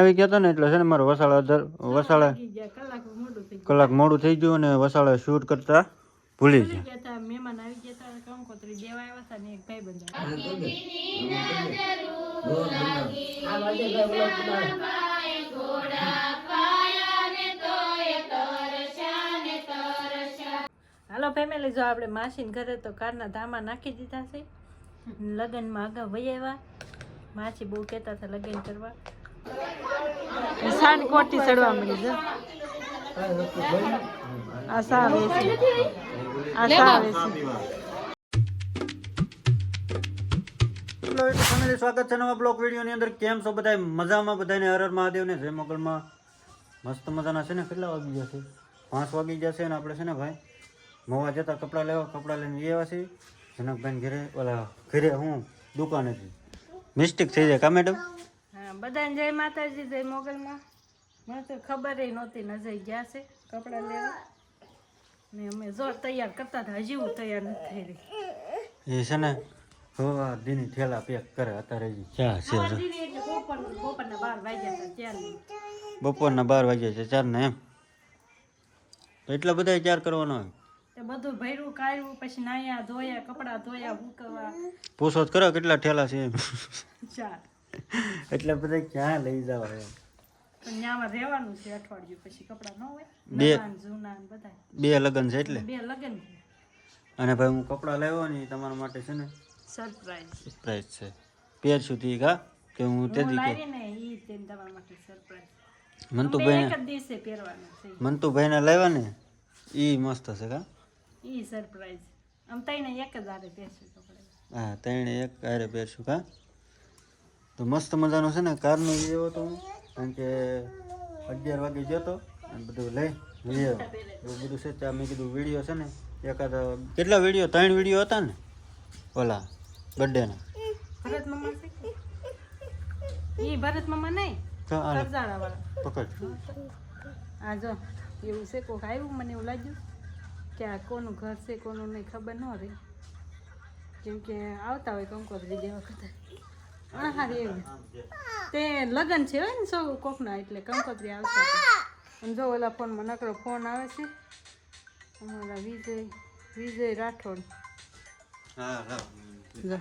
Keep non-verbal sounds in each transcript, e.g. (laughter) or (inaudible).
આવી ગયા હતા ને એટલે છે ને મારે વસાળા અધર વસાળા વાગી ગયા કલાક મોડું થઈ કલાક મોડું થઈ ગયું અને વસાળા શૂટ કરતા ભૂલી ગયા. ગયા હતા મહેમાન આવી ગયા હતા કંકોત્રી દેવા આવ્યા હતા ને એક ભાઈ બંધ હાલો ફેમિલી જો આપણે માસીન ઘરે તો કારના ધામા નાખી દીધા છે. લગ્નમાં આગળ વહી આવ્યા. માસી બહુ કહેતા હતા લગ્ન કરવા. સાન કોટી ચડવા મળી જો આ સા છે. આ સા વેસી હેલો યુટ્યુબ ફેમિલી સ્વાગત છે નવા બ્લોક વિડીયોની અંદર. કેમ છો બધા મજામાં બધાને હરર મહાદેવને જય મોગલમાં. મસ્ત મજાના છે ને? કેટલા વાગી જશે પાંચ વાગી જશે ને આપણે છે ને ભાઈ? મોવા જતા કપડાં લેવા કપડાં લઈને જઈ આવ્યા છીએ. જનકભાઈ ઘરે ઓલા ઘરે હું દુકાનેથી. મિસ્ટેક થઈ જાય. કા મેડમ? હા બધાને જય માતાજી જય મોગલમાં. મને તો ખબર નહોતી નજર ગયા છે કપડાં લેવા. ને અમે જોર તૈયાર કરતા હતા હજી હું તૈયાર નથી થઈ રહી. એ છે ને હવા દીની થેલા પેક કરે અત્યારે હજી. ચા છે બપોરના બાર વાગ્યા છે બપોરના બાર વાગ્યા છે ચાર ને એમ. તો એટલા બધા ચાર કરવાનો હોય? બધું ભર્યું કાઢ્યું પછી નાયા ધોયા કપડાં ધોયા મૂકવા પૂછો કરો કેટલા ઠેલા છે ચાર એટલે બધા ક્યાં લઈ જાવ એમ. રહેવાનું છે અઠવાડિયું પછી કપડાં ન હોય. બે ને જૂના ને બધા બે લગ્ન છે એટલે? બે લગન અને ભાઈ હું કપડા લાવ્યો ને તમારા માટે છે ને? સરપ્રાઈઝ સરપ્રાઈઝ છે. પેર સુધી કા? કે હું તે દી કે? ને ઈ તેમ તમારા માટે સરપ્રાઈઝ મંતુભાઈ એક દિવસે પહેરવાના છે. મંતુભાઈને લાવ્યા ને ઈ મસ્ત છે કા? ઈ સરપ્રાઈઝ આમ તઈને એક જ આરે પહેરશું કપડાં. હા ત્રણે એક હારે પહેરશું કા? તો મસ્ત મજાનો છે ને કારનો એવો તો હું. કારણ કે અગિયાર વાગે જતો અને બધું લઈ લઈ આવ્યો. એવું બધું છે ત્યાં મેં કીધું વીડિયો છે ને એકાદ કેટલા વીડિયો ત્રણ વીડિયો હતા ને ઓલા બર્થડેના. ભરત મામા એ? ભરત મામા નહીં પકડ. આ જો એવું છે કોક આવ્યું મને એવું લાગ્યું કે આ કોનું ઘર છે કોનું નહીં ખબર ન રહી. કેમ કે આવતા હોય કંકોત્રી જેવા કદાચ હા હારી તે લગ્ન છે હોય ને સૌ કોકના એટલે કંકોત્રી આવશે. અને જો ઓલા ફોનમાં નકરો ફોન આવે છે અમારા વિજય વિજય રાઠોડ. હા હા. જો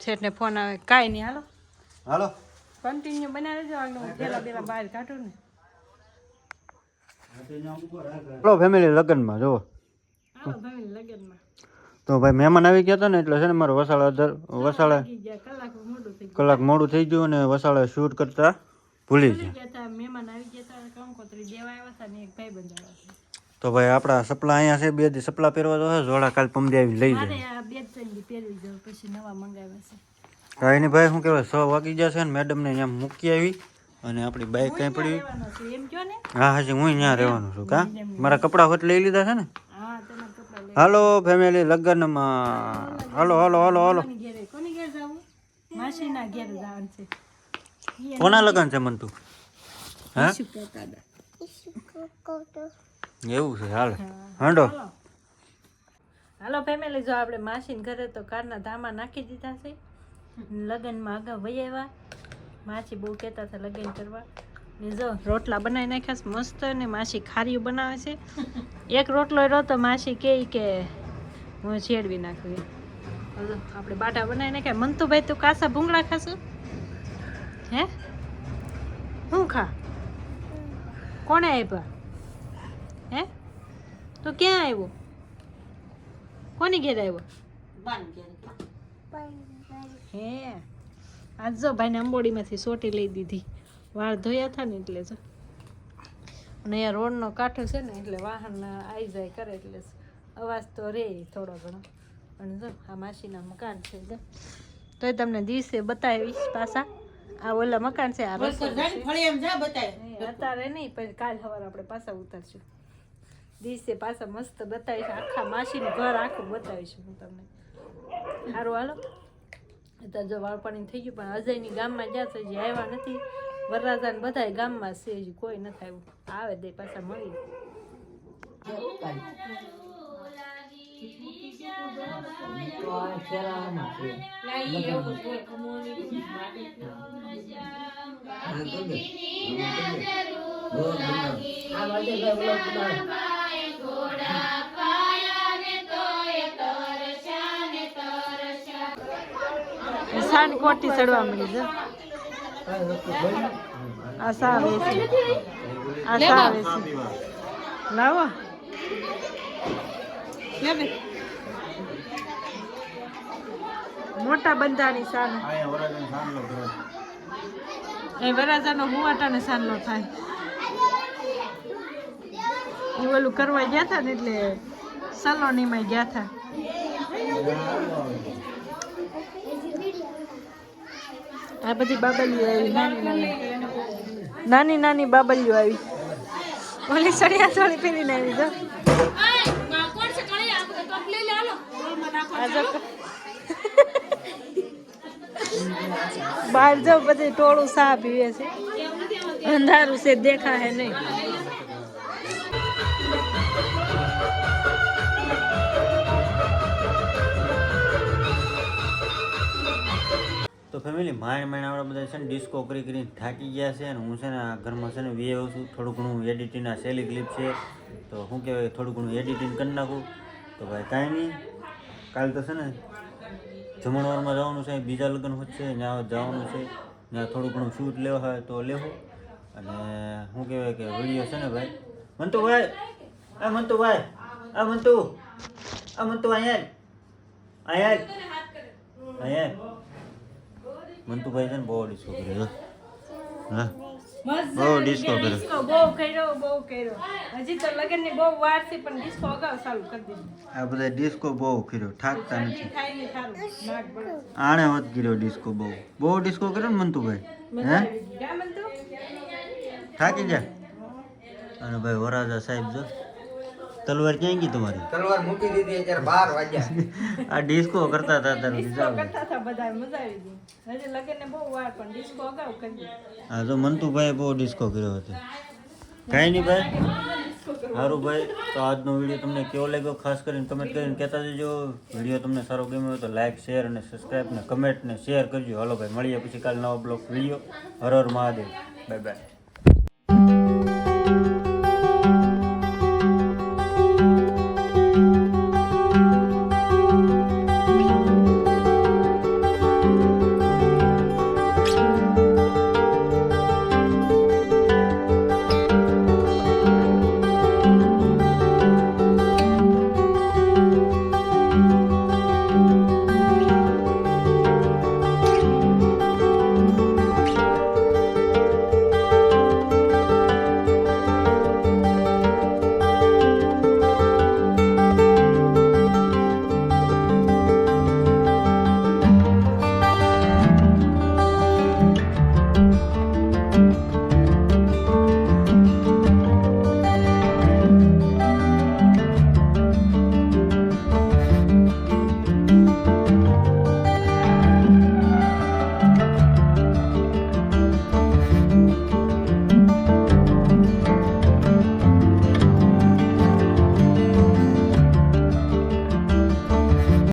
છેટને ફોન આવે. કાંઈ નહીં હાલો. હાલો. કન્ટિન્યુ બનાવી દેજો આગળ પેલા પેલા બહાર કાઢું ને. હાલો ફેમિલી લગ્નમાં જુઓ. હાલો ફેમિલી લગ્નમાં. તો ભાઈ મહેમાન આવી ગયા હતા ને એટલે છે ને મારે વસાળા વસાળા કલાક મોડું થઈ ગયું. અને વસાળા શૂટ કરતા ભૂલી ગયા. ગયા ગયા તો ભાઈ આપણા સપલા અહીંયા છે બે દી સપલા પહેરવા તો છે જોડા કાલ પમદી આવી લઈ જાય. કાંઈ નહીં છે ભાઈ શું કહેવાય છ વાગી જશે ને મેડમને અહીંયા મૂકી આવી અને આપણી બાઇક કાંઈ પડી છે હા હાજી હું અહીંયા રહેવાનું છું કા? મારા કપડાં હોત લઈ લીધા છે ને? હાલો ફેમિલી લગ્નમાં. હાલો હાલો હાલો હાલો. કોની ઘેરે? કોની ઘેર જવું? માસીના ઘેર જવાનું છે. કોના લગ્ન છે મંતુ હા? એવું છે હાલ. હાંડો. હાલો ફેમિલી જો આપણે માસીને ઘરે તો કારના ધામા નાખી દીધા છે. લગ્નમાં આગળ વૈયા આવ્યા. માસી બહુ કહેતા હતા લગ્ન કરવા. જો રોટલા બનાવી નાખ્યા છે મસ્ત ને માસી ખારીયું બનાવે છે. એક રોટલો રહ્યો તો માસી કહે કે હું છેડવી નાખું આપણે બાટા બનાવી નાખ્યા. મંતુભાઈ તું કાસા ભૂંગળા ખાશું? હે? હું ખા? કોણે આપ્યા હે? તો ક્યાં આવ્યો કોની ઘેર આવ્યો હે? આજ જો ભાઈને અંબોડીમાંથી સોટી લઈ દીધી. વાળ ધોયા હતા ને એટલે જ. અને અહીંયા રોડનો કાંઠો છે ને એટલે વાહન આવી જાય કરે એટલે અવાજ તો રે થોડો ઘણો. અને જો આ માસીના મકાન છે તો એ તમને દિવસે બતાવીશ પાછા. આ ઓલા મકાન છે આ અત્યારે નહીં પણ કાલ સવારે આપણે પાછા ઉતારશું. દિવસે પાછા મસ્ત બતાવીશ આખા માસીનું ઘર આખું બતાવીશ હું તમને. સારું હાલો. અત્યારે જો વાળપાણી થઈ ગયું પણ અજયની ગામમાં જ્યાં છે હજી આવ્યા નથી વરરાજા ને બધા ગામમાં છે હજી કોઈ નથી આવ્યું. આવે દે પાછા મળી સાંજ કોટી ચડવા મળી છે. આ સાવે છે. આ સાવે છે લાવો. મોટા બંધાની સાન એ વરાજાનો હુવાટાને સાનલો થાય. એ ઓલું કરવા ગયા હતા ને એટલે સલોનીમાં ગયા હતા આ બધી બાબલીઓ આવી, નાની નાની. બાબલીઓ આવી. ઓલી સળિયા ચોળી પહેરીને આવી, જો. બહાર જો બધી ટોળું સા પીવે છે. અંધારું છે દેખા હે નહીં. તો ફેમિલી માય માય આપણે બધા છે ને ડિસ્કો કરી કરીને થાકી ગયા છે અને હું છે ને ઘરમાં છે ને વી છું. થોડું ઘણું એડિટિંગના સેલી ક્લિપ છે. તો શું કહેવાય થોડું ઘણું એડિટિંગ કરી નાખું. તો ભાઈ કાંઈ નહીં. કાલ તો છે ને જમણવારમાં જવાનું છે. બીજા લગ્ન છે, ત્યાં જવાનું છે. ત્યાં થોડું ઘણું શૂટ લેવા હોય તો લેવો. અને શું કહેવાય કે વીડિયો છે ને ભાઈ. મંતુ ભાઈ. આ મંતુ ભાઈ. આ મંતુ આ મંતુ અહીંયા અહીંયા અહીંયા મંતુભાઈ છે ને બહુ ડિસ્કો કર્યો. હા? બહુ ડિસ્કો કર્યો. ડિસ્કો બહુ કર્યો બહુ કર્યો. હજી તો લગનની બહુ વાર છે પણ ડિસ્કો અગાઉ ચાલુ કરી દીધું. આ બધા ડિસ્કો બહુ કર્યો થાકતા નથી. થાય ને સારું. નાક બળે. આણે વધ કર્યો ડિસ્કો બહુ. બહુ ડિસ્કો કર્યો ને મંતુભાઈ ભાઈ હે? મંતુ? થાકી ગયા? અને ભાઈ વરાજા સાહેબ જો. તલવાર ક્યાં ગઈ તમારી? તલવાર મૂકી દીધી અત્યારે બાર વાગ્યા. (laughs) આ ડિસ્કો કરતા હતા ત્યારે ડિસ્કો કરતા હતા બધા મજા આવી ગઈ. હજી લગન બહુ વાર પણ ડિસ્કો અગાઉ કરી. હા તો મંતુભાઈ બહુ ડિસ્કો કર્યો હતો. કાંઈ નહીં ભાઈ. સારું ભાઈ તો આજનો વીડિયો તમને કેવો લાગ્યો? ખાસ કરીને કમેન્ટ કરીને કહેતા જજો. વીડિયો તમને સારો ગમ્યો હોય તો લાઇક શેર અને સબસ્ક્રાઈબ ને કમેન્ટ ને શેર કરજો. હાલો ભાઈ મળીએ પછી કાલ નવો blog video Har Har Mahadev. Bye bye